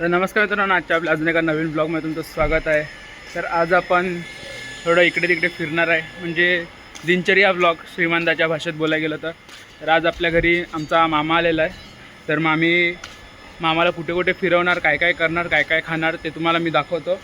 तर नमस्कार मित्रांनो आजच्या आपल्या अजून एका नवीन ब्लॉगमध्ये तुमचं स्वागत आहे. तर आज आपण थोडं इकडे तिकडे फिरणार आहे. म्हणजे दिनचर्या ब्लॉग श्रीमंताच्या भाषेत बोलायला गेलं तर. तर आज आपल्या घरी आमचा मामा आलेला आहे. तर मामी मामाला कुठे कुठे फिरवणार काय काय करणार काय काय खाणार ते तुम्हाला मी दाखवतो.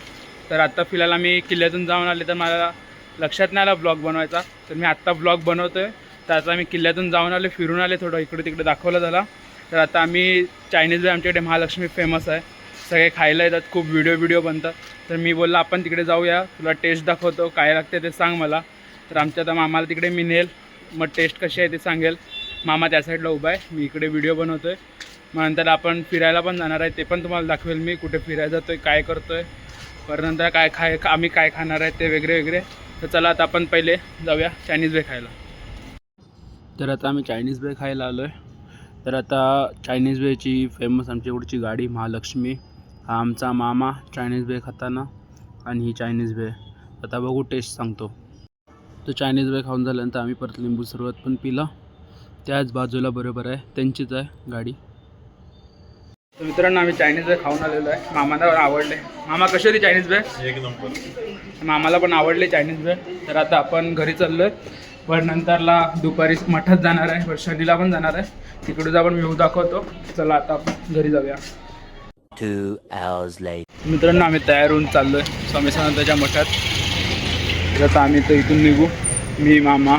तर आत्ता फिलहाल आम्ही किल्ल्यातून जाऊन आले तर मला लक्षात नाही आला ब्लॉग बनवायचा. तर मी आत्ता ब्लॉग बनवतो आहे तर आता आम्ही किल्ल्यातून जाऊन आले फिरून आले थोडं इकडे तिकडे दाखवलं झाला तर आता आम्ही चायनीज आमच्याकडे महालक्ष्मी फेमस आहे. सगळे खायला येतात खूप व्हिडिओ व्हिडिओ बनतात. तर मी बोलला आपण तिकडे जाऊया तुला टेस्ट दाखवतो काय लागते ते सांग मला. तर आमच्या आता मामाला तिकडे मी नेल मग टेस्ट कशी आहे ते सांगेल. मामा त्या साईडला उभा आहे मी इकडे व्हिडिओ बनवतो आहे मग नंतर आपण फिरायला पण जाणार आहे ते पण तुम्हाला दाखवेल मी कुठे फिरायला जातो आहे काय करतो आहे परत नंतर काय खाय आम्ही काय खाणार आहे ते वेगळे वेगळे. तर चला आता आपण पहिले जाऊया चायनीज बे खायला. तर आता आम्ही चायनीज बे खायला आलो आहे तर आता चायनीज बेची फेमस आमच्या इकडची गाडी महालक्ष्मी. हा आमचा मामा चायनीज बे खाताना आणि ही चायनीज बे. आता बघू टेस्ट सांगतो. तर चायनीज बे खाऊन झाल्यानंतर आम्ही परत लिंबू सरबत पण पिला. त्याच बाजूला बरोबर आहे त्यांचीच आहे गाडी. तर मित्रांनो आम्ही चायनीज बे खाऊन आलेलो आहे. मामाला आवडले. मामा कशी होती चायनीज बे? एक नंबर. मामाला पण आवडले चायनीज बे. तर आता आपण घरी चाललोय. पण नंतरला दुपारी मठात जाणार आहे. वर शनीला पण जाणार आहे. तिकडून आपण व्ह्यू दाखवतो. चला आता आपण घरी जाऊया. मित्रांनो आम्ही तयार होऊन चाललोय स्वामी समर्थाच्या मठात. तर आता आम्ही तर इथून निघू. मी मामा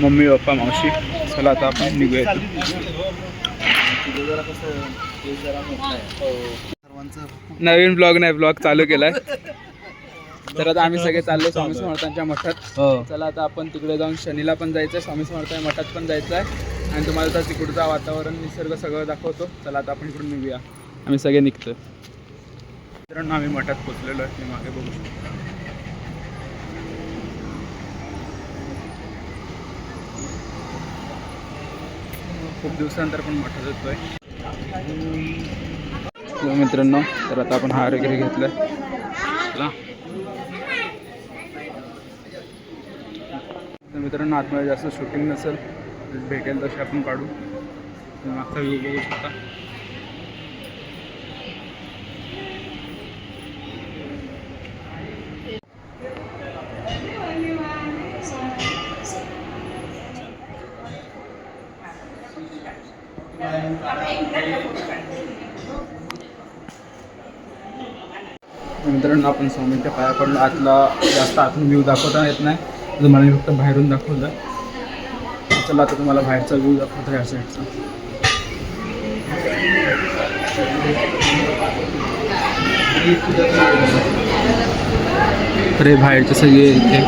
मम्मी पप्पा मावशी. चला आता आपण निघूया. नवीन ब्लॉग नाही ब्लॉग चालू केलाय. तर आता आम्ही सगळे चाललो स्वामी समर्थांच्या मठात. चला आता आपण तिकडे जाऊन शनीला पण जायचं आहे स्वामी समर्थांच्या मठात पण जायचं आहे आणि तुम्हाला तर तिकडचा वातावरण निसर्ग सगळं दाखवतो. चला आता आपण इकडून निघूया. आम्ही सगळे निघतो मित्रांनो आम्ही मठात पोचलेलो आहे. मी मागे बघू शकतो. खूप दिवसानंतर पण मठात येतोय. तर मित्रांनो तर आता आपण हार वगैरे घेतलाय. तर मित्रांनो आतमध्ये जास्त शूटिंग नसेल भेटेल तसे आपण काढू. मागचा व्ह्यू बघू शकता. मित्रांनो आपण स्वामींच्या पाया पडलो. आतला जास्त आतून व्ह्यू दाखवता येत नाही. तुम्हाला मी फक्त बाहेरून दाखवलं. चला आता तुम्हाला बाहेरचा व्ह्यू दाखवतो या साईडचा अरे बाहेरचे सगळे इथे.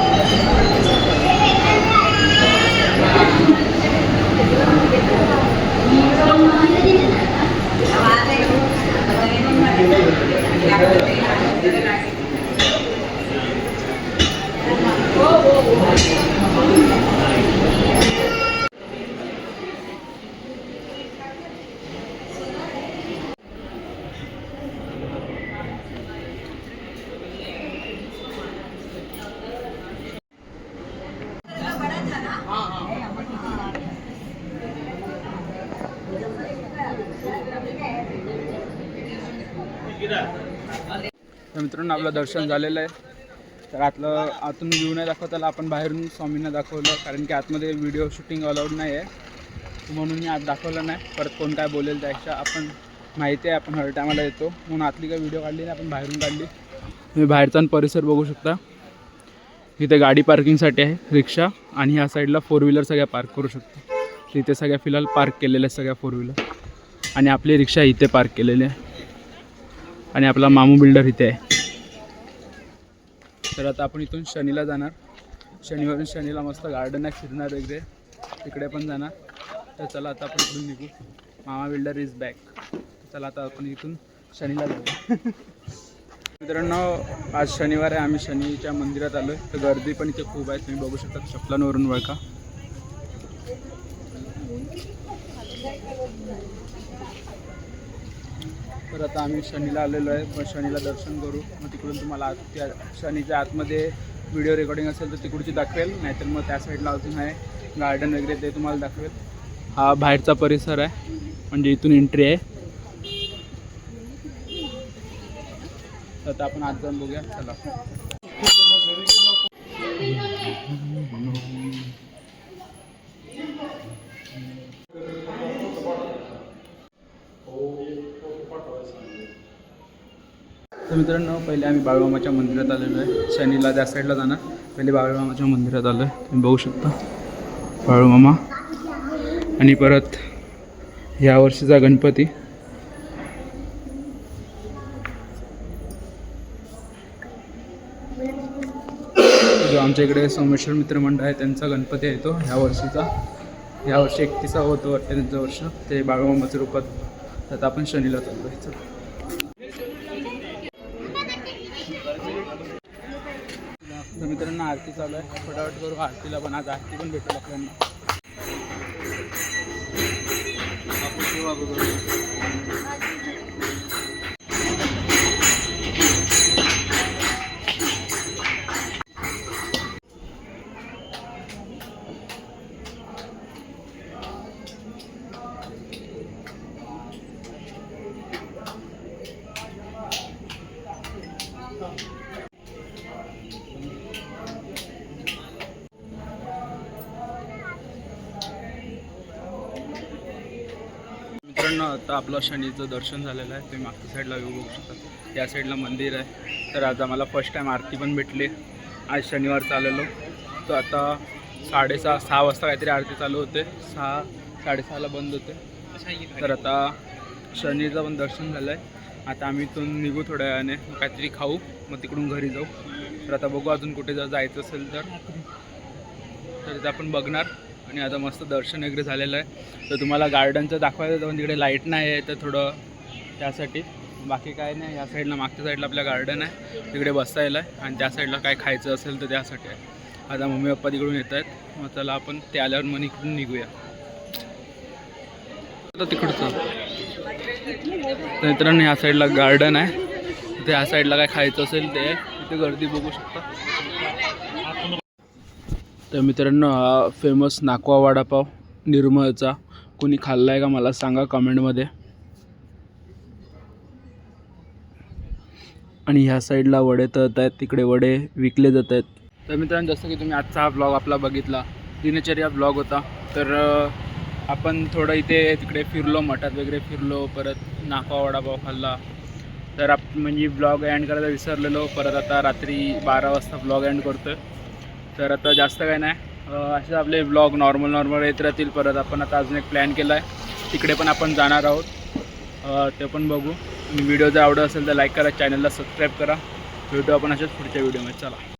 मित्रांनो आपलं दर्शन झालेलं आहे. तर आतलं आतून व्ह्यू नाही दाखवताला आपण बाहेरून स्वामींना दाखवलं कारण की आतमध्ये व्हिडिओ शूटिंग अलाउड नाही आहे म्हणून मी आत दाखवलं नाही. परत कोण काय बोलेल त्याच्या आपण माहिती आहे आपण हर टायमाला येतो. म्हणून आतली काही व्हिडिओ काढली नाही आपण बाहेरून काढली. तुम्ही बाहेरचा परिसर बघू शकता. इथे गाडी पार्किंगसाठी आहे रिक्षा आणि ह्या साईडला फोर व्हीलर सगळ्या पार्क करू शकतो. इथे सगळ्या फिलहाल पार्क केलेल्या आहेत सगळ्या फोर व्हीलर आणि आपली रिक्षा इथे पार्क केलेली आहे. आणि आपला मामू बिल्डर इथे आहे. तर आता आपण इथून शनीला जाणार. शनिवारून शनीला मस्त गार्डन आहे फिरणार वगैरे. तिकडे पण जाणार. तर चला आता आपण इथून निघू. मामा बिल्डर इज बॅक चला आता आपण इथून शनीला जाऊ. मित्रांनो आज शनिवार आहे. आम्ही शनीच्या मंदिरात आलो आहे तर गर्दी पण इथे खूप आहे. तुम्ही बघू शकता चपलांवरून वळका तर आता आम्ही शनीला आलेलो आहे. मग शनीला दर्शन करू. मग तिकडून तुम्हाला आत त्या शनीच्या आतमध्ये व्हिडिओ रेकॉर्डिंग असेल तर तिकडची दाखवेल. नाहीतर मग त्या साईडला अजून आहे. गार्डन वगैरे ते तुम्हाला दाखवेल. हा बाहेरचा परिसर आहे. म्हणजे इथून एंट्री आहे. तर आता आपण आज जाऊन बघूया. चला. तर मित्रांनो पहिले आम्ही बाळूमामाच्या मंदिरात आलेलो आहे. शनीला त्या साईडला जाणार. पहिले बाळूमामाच्या मंदिरात आलो आहे तुम्ही बघू शकता. बाळूमामा. आणि परत या वर्षीचा गणपती. जो आमच्या इकडे सोमेश्वर मित्र मंडळ आहे त्यांचा गणपती आहे तो ह्या वर्षीचा. ह्या वर्षी एकतीसा होतो वाटतं त्यांचं वर्ष. ते बाळूमामाच्या रूपात. तर आता आपण शनीला चाललो आहे चला तर मित्रांनो आरती चालू आहे. फटाफट करू. आरतीला पण आज आरती पण भेटेल आपल्याला मित्रांनो आता आपलं शनीचं दर्शन झालेलं आहे. तुम्ही मागच्या साईडला येऊ बघू शकता. या साईडला मंदिर आहे. तर आज आम्हाला फर्स्ट टाईम आरती पण भेटली. आज शनिवार चाललेलो. तर आता साडेसहा सहा वाजता काहीतरी आरती चालू होते. सहा साडेसहाला बंद होते. तर आता शनीचं पण दर्शन झालं आहे आता आम्ही इथून निघू थोड्या वेळाने. काहीतरी खाऊ. मग तिकडून घरी जाऊ. तर आता बघू अजून कुठे जर जायचं असेल तर. तर आपण बघणार. आणि आता मस्त दर्शन वगैरे झालेलं आहे. तर तुम्हाला गार्डनचं दाखवायचं पण तिकडे लाइट नाही आहे तर थोडं त्यासाठी. बाकी काय नाही या साईडला मागच्या साईडला आपल्या गार्डन आहे. तिकडे बसायला आहे. आणि त्या साईडला काय खायचं असेल तर त्यासाठी आहे. आता मम्मी पप्पा तिकडून येत आहेत. मग त्याला आपण ते आल्यावर मग इकडून निघूया. आता तिकडचं. तर मित्रांनो ह्या साईडला गार्डन आहे. तिथे ह्या साईडला काय खायचं असेल ते तिथे गर्दी बघू शकता. तर मित्रांनो हा फेमस नाकवा वडापाव निर्मळचा. कोणी खाल्ला आहे का मला सांगा कमेंटमध्ये. आणि ह्या साईडला वडे तळत आहेत तिकडे वडे विकले जात आहेत. तर मित्रांनो जसं की तुम्ही आजचा हा ब्लॉग आपला बघितला दिनचर्या ब्लॉग होता. तर आपण थोडं इथे तिकडे फिरलो मठात वगैरे फिरलो परत नाकवा वडापाव खाल्ला. तर आप म्हणजे ब्लॉग एंड करायला विसरलेलो परत आता रात्री बारा वाजता ब्लॉग एंड करतो आहे तर आता जास्त काय नाही. असे आपले ब्लॉग नॉर्मल नॉर्मल येत राहतील. परत आपण आता अजून एक प्लॅन केला आहे तिकडे पण आपण जाणार आहोत. ते पण बघू. व्हिडिओ जर आवडत असेल तर लाईक करा. चॅनलला सबस्क्राईब करा. भेटू आपण असेच पुढच्या व्हिडिओमध्ये चला.